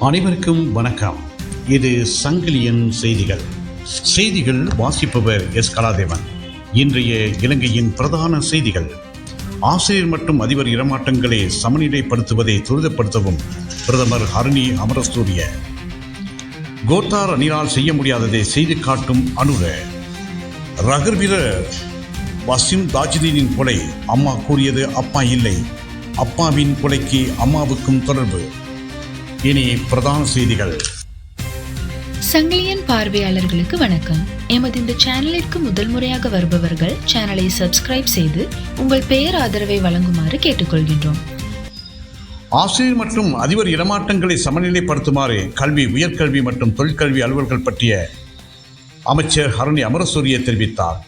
அனைவருக்கும் வணக்கம். இது சங்கிலியன் செய்திகள். செய்திகள் வாசிப்பவர் எஸ். கலாதேவன். இன்றைய இலங்கையின் பிரதான செய்திகள். ஆசிரியர் மற்றும் அதிபர் இடமாற்றங்களை சமநிலைப்படுத்துவதை துரிதப்படுத்தவும் பிரதமர் ஹரணி அமரசூரிய. கோத்தார் அணியால் செய்ய முடியாததை செய்து காட்டும் அனுர. ரகர் வீரர் வசிம் தாஜிதீனின் கொலை அம்மா கூறியது அப்பா இல்லை. அப்பாவின் கொலைக்கு அம்மாவுக்கும் தொடர்பு. இனி பிரதான செய்திகள். சங்கிலியன் பார்வையாளர்களுக்கு வணக்கம். எமது இந்த சேனலிற்கு முதல் முறையாக வருபவர்கள் சேனலை சப்ஸ்கிரைப் செய்து உங்கள் பெயர் ஆதரவை வழங்குமாறு கேட்டுக்கொள்கின்றோம். ஆசிரியர் மற்றும் அதிபர் இடமாற்றங்களை சமநிலைப்படுத்துமாறு கல்வி உயர்கல்வி மற்றும் தொழிற்கல்வி அலுவல்கள் பற்றிய அமைச்சர் ஹரணி அமரசூரிய தெரிவித்தார்.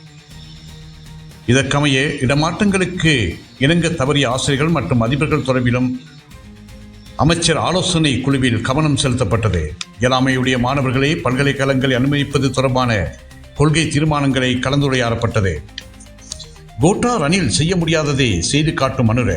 இதற்கமைய இடமாற்றங்களுக்கு இணங்க தவறிய ஆசிரியர்கள் மற்றும் அதிபர்கள் தொடர்பிலும் அமைச்சர் ஆலோசனை குழுவில் கவனம் செலுத்தப்பட்டது. இயலாமையுடைய மாணவர்களை பல்கலைக்கழகங்கள் அனுமதிப்பது தொடர்பான கொள்கை தீர்மானங்களை கலந்துரையாடப்பட்டது. கோட்டா ரணில் செய்ய முடியாததை செய்து காட்டும் அனுர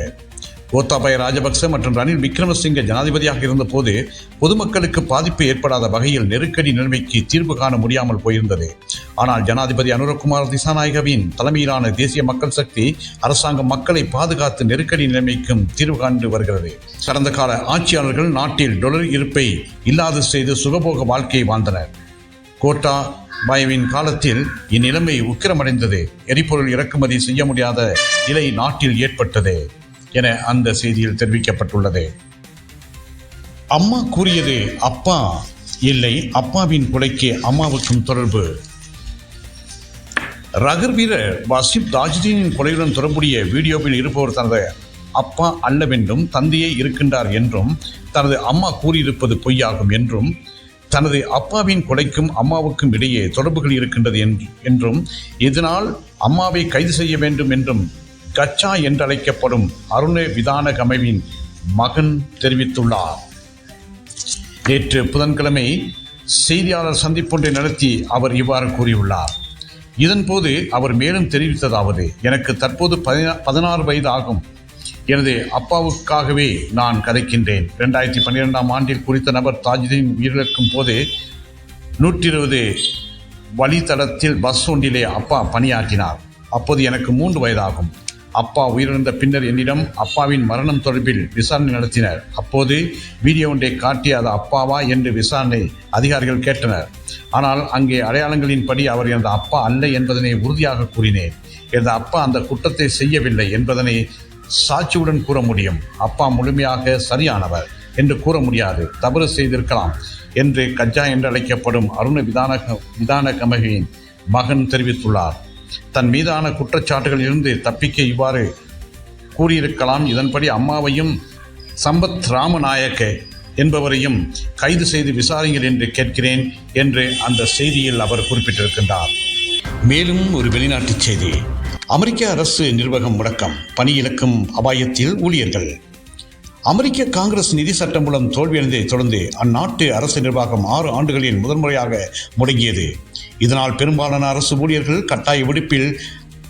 கோத்தாபய ராஜபக்ச மற்றும் ரணில் விக்ரமசிங்க ஜனாதிபதியாக இருந்தபோது பொதுமக்களுக்கு பாதிப்பு ஏற்படாத வகையில் நெருக்கடி நிலைமைக்கு தீர்வு காண முடியாமல் போயிருந்தது. ஆனால் ஜனாதிபதி அனுரகுமார் திசாநாயகவின் தலைமையிலான தேசிய மக்கள் சக்தி அரசாங்கம் மக்களை பாதுகாத்து நெருக்கடி நிலைமைக்கும் தீர்வு காண்டு வருகிறது. கடந்த கால ஆட்சியாளர்கள் நாட்டில் டொலர் இருப்பை இல்லாது செய்து சுகபோக வாழ்க்கையை வாழ்ந்தனர். கோட்டா பயவின் காலத்தில் இந்நிலைமை உக்கிரமடைந்தது. எரிபொருள் இறக்குமதி செய்ய முடியாத நிலை நாட்டில் ஏற்பட்டது என அந்த செய்தியில் தெரிவிக்கப்பட்டுள்ளது. அம்மா கூறியது அப்பா இல்லை அப்பாவின் கொலைக்கு அம்மாவுக்கும் தொடர்பு. ரகர் வீரர் வசிப் தாஜுதீனின் கொலையுடன் தொடர்புடைய வீடியோவில் இருப்பவர் தனது அப்பா அல்லவென்றும் தந்தையே இருக்கின்றார் என்றும் தனது அம்மா கூறியிருப்பது பொய்யாகும் என்றும் தனது அப்பாவின் கொலைக்கும் அம்மாவுக்கும் இடையே தொடர்புகள் இருக்கின்றது என்றும் இதனால் அம்மாவை கைது செய்ய வேண்டும் என்றும் கச்சா என்றழைக்கப்படும் அருண விதான கமைவின் மகன் தெரிவித்துள்ளார். நேற்று புதன்கிழமை செய்தியாளர் சந்திப்பொன்றை நடத்தி அவர் இவ்வாறு கூறியுள்ளார். இதன் போது அவர் மேலும் தெரிவித்ததாவது எனக்கு தற்போது பதினா- பதினாறு வயது ஆகும். எனது அப்பாவுக்காகவே நான் கதைக்கின்றேன். ரெண்டாயிரத்தி பன்னிரெண்டாம் ஆண்டில் குறித்த நபர் தாஜுதீன் உயிரிழக்கும் போது நூற்றி இருபது வழித்தடத்தில் பஸ் ஒன்றிலே அப்பா பணியாற்றினார். அப்போது எனக்கு மூன்று வயதாகும். அப்பா உயிரிழந்த பின்னர் என்னிடம் அப்பாவின் மரணம் தொடர்பில் விசாரணை நடத்தினர். அப்போது வீடியோ ஒன்றை காட்டி அது அப்பாவா என்று விசாரணை அதிகாரிகள் கேட்டனர். ஆனால் அங்கே அடையாளங்களின்படி அவர் எனது அப்பா அல்ல என்பதனை உறுதியாக கூறினேன். எனது அப்பா அந்த குற்றத்தை செய்யவில்லை என்பதனை சாட்சியுடன் கூற முடியும். அப்பா முழுமையாக சரியானவர் என்று கூற முடியாது. தவறு செய்திருக்கலாம் என்று கஜா என்று அழைக்கப்படும் அருண விதானக விதான கமகியின் மகன் தெரிவித்துள்ளார். தன் மீதான குற்றச்சாட்டுகளிலிருந்து தப்பிக்க இவ்வாறு கூறியிருக்கலாம். இதன்படி அம்மாவையும் சம்பத் ராமநாயக்க என்பவரையும் கைது செய்து விசாரிங்கள் என்று கேட்கிறேன் என்று அந்த செய்தியில் அவர் குறிப்பிட்டிருக்கின்றார். மேலும் ஒரு வெளிநாட்டுச் செய்தி. அமெரிக்க அரசு நிர்வாகம் முடக்கம். பணி இழக்கும் அபாயத்தில் ஊழியர்கள். அமெரிக்க காங்கிரஸ் நிதி சட்டம் மூலம் தோல்வியடைந்ததை தொடர்ந்து அந்நாட்டு அரசு நிர்வாகம் ஆறு ஆண்டுகளில் முதன்முறையாக முடங்கியது. இதனால் பெரும்பாலான அரசு ஊழியர்கள் கட்டாய விடுப்பில்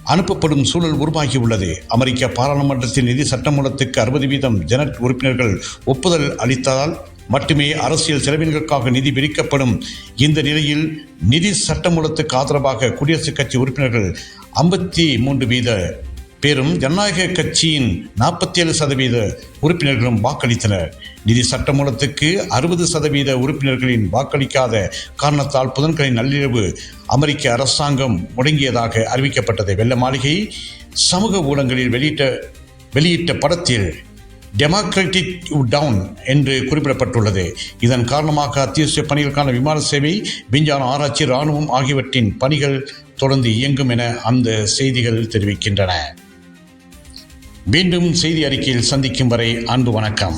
அனுப்பப்படும் சூழல் உருவாகியுள்ளது. அமெரிக்க பாராளுமன்றத்தின் நிதி சட்டமூலத்துக்கு அறுபது வீதம் ஜெனட் உறுப்பினர்கள் ஒப்புதல் அளித்ததால் மட்டுமே அரசியல் செலவினங்களுக்காக நிதி பிரிக்கப்படும் இந்த நிலையில் நிதி சட்டமூலத்துக்கு ஆதரவாக குடியரசுக் கட்சி உறுப்பினர்கள் ஐம்பத்தி மூன்று வீத பெரும் ஜனநாயக கட்சியின் நாற்பத்தி ஏழு சதவீத உறுப்பினர்களும் வாக்களித்தனர். நிதி சட்டமூலத்துக்கு அறுபது சதவீத உறுப்பினர்களின் வாக்களிக்காத காரணத்தால் புதன்கிழமை நள்ளிரவு அமெரிக்க அரசாங்கம் முடங்கியதாக அறிவிக்கப்பட்டது. வெள்ள மாளிகை சமூக ஊடகங்களில் வெளியிட்ட வெளியிட்ட படத்தில் டெமோக்ராட்டிக் டவுன் என்று குறிப்பிடப்பட்டுள்ளது. இதன் காரணமாக அத்தியாவசிய பணிகளுக்கான விமான சேவை விஞ்ஞான ஆராய்ச்சி இராணுவம் ஆகியவற்றின் பணிகள் தொடர்ந்து இயங்கும் என அந்த செய்திகள் தெரிவிக்கின்றன. மீண்டும் செய்தி அறிக்கையில் சந்திக்கும் வரை அன்பு வணக்கம்.